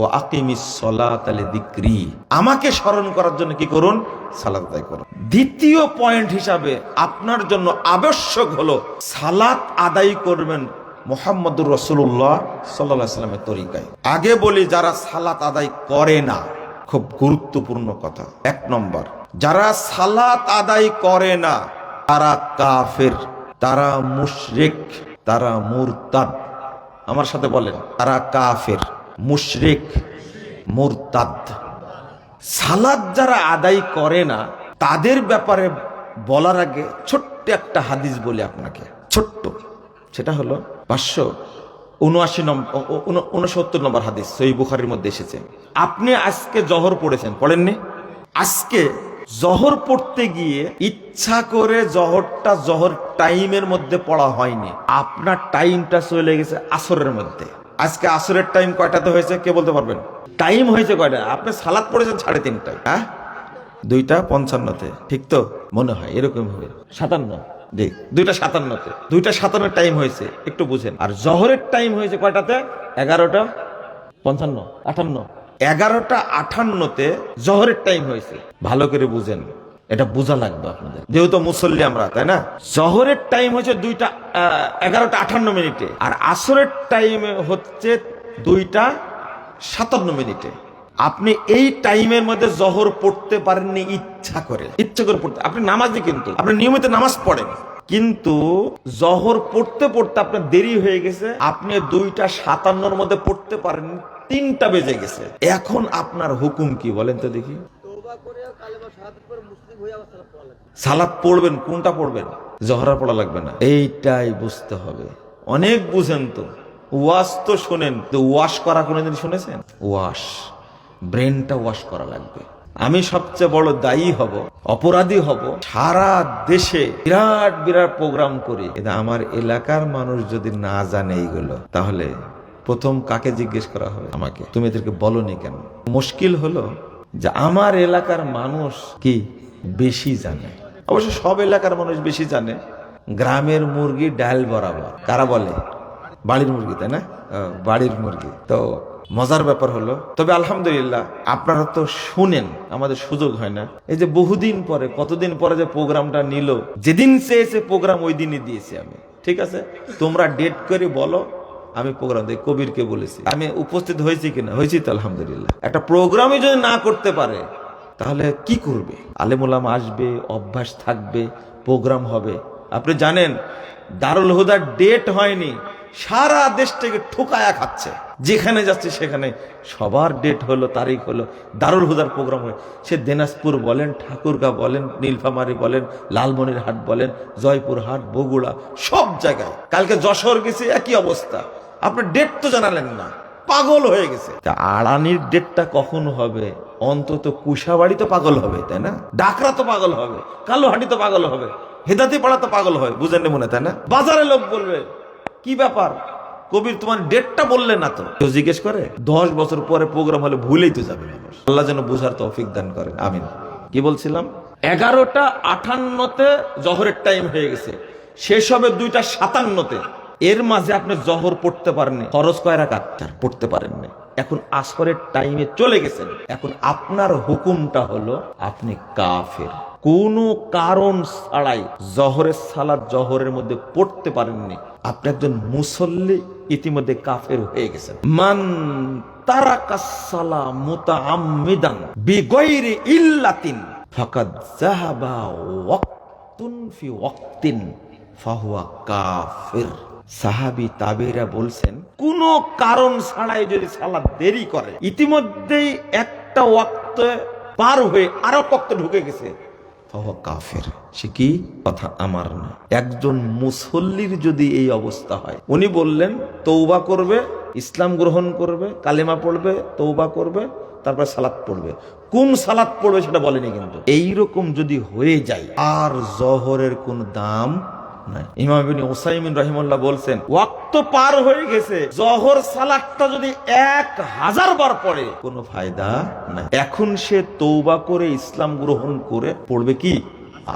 ও আকিমিস সলাত আলি দিক্রি আমাকে স্মরণ করার জন্য কি করুন? সালাত আদায় করুন। দ্বিতীয় পয়েন্ট হিসাবে আপনার জন্য আবশ্যক হলো সালাত আদায় করবেন মোহাম্মদুর রসুল্লাহ সাল্লাহ সাল্লামের তরিকায়। আগে বলি, যারা সালাত আদায় করে না, খুব গুরুত্বপূর্ণ কথা। এক নম্বর, যারা সালাত আদায় করে না, তারা কাফের, তারা মুশরিক, তারা মুরতাদ। আমার সাথে বলেন, তারা কাফের। মুশরিক, মুরতাদ। সালাদ যারা আদায় করে না, তাদের ব্যাপারে বলার আগে ছোট্ট একটা হাদিস বলি আপনাকে। ছোট্ট। সেটা হলো পাঁচশো উনআশি নম্বর উনসত্তর নম্বর হাদিস সই বুখারির মধ্যে এসেছে। আপনি আজকে জহর পড়েছেন, পড়েননি? আজকে জহর পড়তে গিয়ে ইচ্ছা করে জহরটা জহর টাইমের মধ্যে পড়া হয়নি। আপনার টাইমটা চলে গেছে আসরের মধ্যে। আজকে আসরের টাইম কয়টাতে হয়েছে কে বলতে পারবেন? টাইম হয়েছে কয়টা? আপনি সালাদ পড়েছেন সাড়ে তিনটায়। হ্যাঁ? দুইটা পঞ্চান্নতে। ঠিক তো? মনে হয় এরকম হবে। সাতান্ন? জি। দুইটা সাতান্নতে। দুইটা সাতান্ন টাইম হয়েছে একটু বুঝেন। আর জহরের টাইম হয়েছে কয়টাতে? এগারোটা পঞ্চান্ন আটান্ন। এগারোটা আটান্নতে জহরের টাইম হয়েছে। ভালো করে বুঝেন। এটা বোঝা লাগবে আপনাদের। যেহেতু মুসল্লি আমরা তাই না? জহরের টাইম হচ্ছে দুইটা এগারোটা আটান্ন মিনিটে আর আসরের টাইম হচ্ছে দুইটা সাতান্ন মিনিটে। আপনি এই টাইমের মধ্যে জহর পড়তে পারেননি ইচ্ছা করে। ইচ্ছা করে পড়তে আপনি নামাজি কিন্তু আপনি নিয়মিত নামাজ পড়েন। কিন্তু জহর পড়তে পড়তে আপনার দেরি হয়ে গেছে আপনি দুইটা সাতান্নর মধ্যে পড়তে পারেন তিনটা বেজে গেছে। এখন আপনার হুকুম কি বলেন তো দেখি। সালাদ পড়বেন, কোনটা পড়বেন? জহরা পড়া লাগবে না। এইটাই বুঝতে হবে। অনেক বুঝেন তো। ওয়াশ তো শোনেন। তো ওয়াশ করা কোনোদিন শুনেছেন? ওয়াশ। ব্রেনটা ওয়াশ করা লাগবে। আমি সবচেয়ে বড় দায়ী হব, অপরাধী হব সারা দেশে বিরাট বিরাট প্রোগ্রাম করি। কিন্তু আমার এলাকার মানুষ যদি না জানে এইগুলো, তাহলে প্রথম কাকে জিজ্ঞেস করা হবে আমাকে? তুমি এদেরকে বলনি কেন? মুশকিল হলো যে আমার এলাকার মানুষ কি বেশি জানে? অবশ্য সব এলাকার মানুষ বেশি জানে। গ্রামের মুরগি ডাল বরাবর। কারা বলে? বাড়ির মুরগি, তাই না? বাড়ির মুরগি। তো মজার ব্যাপার হলো, তবে আলহামদুলিল্লাহ আপনারা তো শুনেন, আমাদের সুযোগ হয় না। এই যে বহুদিন পরে, কতদিন পরে যে প্রোগ্রামটা নিল, যেদিন চেয়েছে প্রোগ্রাম ওই দিনই দিয়েছি আমি। ঠিক আছে? তোমরা ডেট করে বলো আমি প্রোগ্রাম দিই কবিরকে বলেছি। আমি উপস্থিত হয়েছি কিনা? হয়েছি তো, আলহামদুলিল্লাহ। একটা প্রোগ্রামই যদি না করতে পারে, তাহলে কি করবে? আলেমুলাম আসবে, অভ্যাস থাকবে প্রোগ্রাম হবে। আপনি জানেন, দারুল হুদার ডেট হয়নি, সারা দেশ থেকে ঠোকায়া খাচ্ছে। যেখানে যাচ্ছে সেখানে। সবার ডেট হলো, তারিখ হলো, দারুল হুদার প্রোগ্রাম হয় সে দিনাজপুর বলেন, ঠাকুরগা বলেন, নীলফামারি বলেন, লালমনিরহাট বলেন, জয়পুরহাট, বগুড়া, সব জায়গায়। কালকে যশোর গেছে, একই অবস্থা। আপনার ডেট তো জানালেন না। পাগল হয়ে গেছে। তা আড়ানির ডেটটা কখন হবে? অন্তত কুশাবাড়ি তো পাগল হবে, তাই না? ডাকরা তো পাগল হবে, কালোহাটি তো পাগল হবে হেদাতি পাড়া তো পাগল হয় বুঝেন মনে, তাই না? বাজারে লোক বলবে, কি ব্যাপার? কবির তোমার ডেটটা বললে না তো? কেউ জিজ্ঞেস করে, দশ বছর পরে প্রোগ্রাম হলে ভুলেই তো যাবে আল্লাহ যেন বুঝার তৌফিক দান করেন, আমিন। কি বলছিলাম? এগারোটা আঠান্নতে জহরের টাইম হয়ে গেছে। শেষ হবে দুইটা সাতান্নতে। এর মাঝে আপনি জহর পড়তে পারেননি খরচ কয় রাকাত? চার পড়তে পারেননি। এখন আসরের টাইমে চলে গেছেন। এখন আপনার হুকুমটা হলো, আপনি কাফের। কোনো কারণ ছাড়াই জহরের সালাদ জহরের মধ্যে পড়তে পারেননি। আপনি একজন মুসল্লি, ইতিমধ্যে কাফের হয়ে গেছেন। মান তারাকাসালা মুতাআম্মিদান বিগয়রি ইল্লাতিন ফাকাদ যাহাবা ওয়াক্তুন ফি ওয়াক্তিন, ফাহুয়া কাফির। সাহাবি তাবেরা বলছেন কোন কারণ ছাড়াই যদি সালাদ দেরি করে ইতিমধ্যেই একটা ওয়াক্ত পার হয়ে আরও ওয়াক্ত ঢুকে গেছে। কাফির সে কি? কথা আমার না। একজন মুসল্লির যদি এই অবস্থা হয় উনি বললেন তৌবা করবে ইসলাম গ্রহণ করবে কালেমা পড়বে তৌবা করবে তারপর সালাত পড়বে। কোন সালাত পড়বে সেটা বলেনি কিন্তু। এইরকম যদি হয়ে যায় আর জহরের কোন দাম নাই। ইমাম ওসাইমিন রহিমুল্লাহ বলছেন, ওয়াক্ত পার হয়ে গেছে, জহর যদি এক হাজার বার পড়ে, কোনো ফায়দা নাই। এখন সে তৌবা করে ইসলাম গ্রহণ করে পড়বে কি?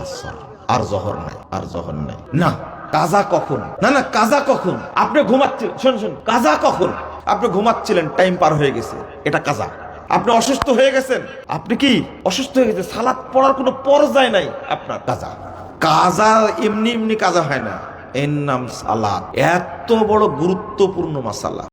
আসর। আর জহর নাই, আর জহর নাই। না, কাজা কখন? না না, কাজা কখন? আপনি ঘুমাচ্ছেন কাজা কখন? আপনি ঘুমাচ্ছিলেন, টাইম পার হয়ে গেছে, এটা কাজা। আপনি অসুস্থ হয়ে গেছেন, আপনি কি অসুস্থ হয়ে গেছে সালাদ পড়ার কোনো পর্যায় নাই আপনার, কাজা। কাজা এমনি এমনি কাজা হয় না। এর নাম সালাদ। এত বড় গুরুত্বপূর্ণ মাসালা।